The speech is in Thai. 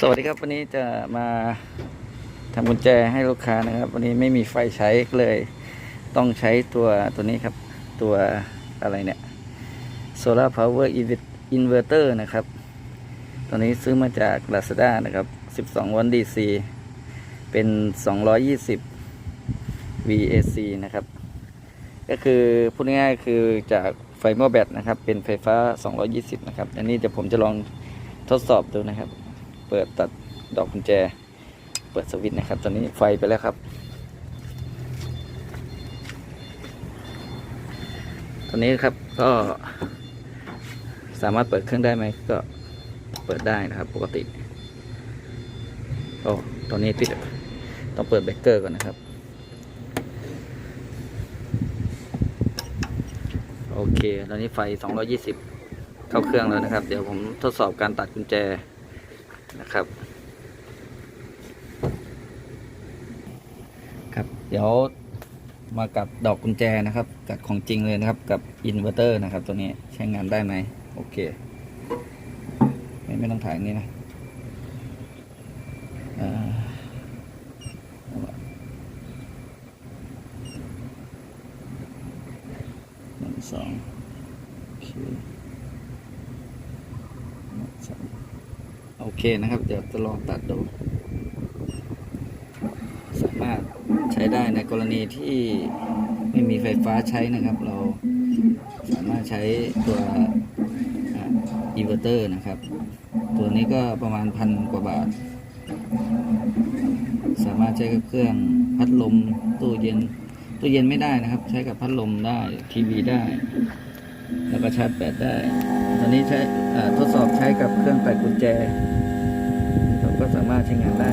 สวัสดีครับวันนี้จะมาทำกุญแจให้ลูกค้านะครับ วันนี้ไม่มีไฟใช้เลยต้องใช้ตัวตัวนี้ครับ ตัวอะไรเนี่ย Solar Power Inverter นะครับ ตัวนี้ซื้อมาจาก Lazada นะครับ 12 วัตต์ DC เป็น 220 VAC นะครับ ก็คือพูดง่ายๆคือจากไฟหม้อแบตนะครับ เป็นไฟฟ้า 220 นะครับ อันนี้เดี๋ยวผมจะลองทดสอบดูนะครับ เปิดตัดดอกกุญแจ เปิดสวิตช์นะครับ ตอนนี้ไฟไปแล้วครับ ตอนนี้ครับก็สามารถเปิดเครื่องได้ไหมก็เปิดได้นะครับ ปกติโอ้ตอนนี้ติดต้องเปิดเบรกเกอร์ก่อนนะครับ โอเค ตอนนี้ไฟ 220 เข้าเครื่องแล้วนะครับ เดี๋ยวผมทดสอบการตัดกุญแจ นะครับ ครับเดี๋ยวมากับดอกกุญแจนะครับกับของจริงเลยนะครับกับอินเวอร์เตอร์นะครับ ตัวนี้ใช้งานได้ไหมโอเค ไม่ไม่ต้องถ่ายนี้นะอ่าเอาละหนึ่งสองโอเคหนึ่งสอง โอเคนะครับ เดี๋ยวจะลองตัดดู สามารถใช้ได้ในกรณีที่ไม่มีไฟฟ้าใช้นะครับ เราสามารถใช้ตัวอินเวอร์เตอร์นะครับ ตัวนี้ก็ประมาณพันกว่าบาท สามารถใช้กับเครื่องพัดลมตู้เย็นตู้เย็นไม่ได้นะครับ ใช้กับพัดลมได้ทีวีได้ แล้วก็ชาร์จแบตได้ อนนี้ใช้ทดสอบใช้กับเครื่องตัดกุญแจเราก็สามารถใช้งานได้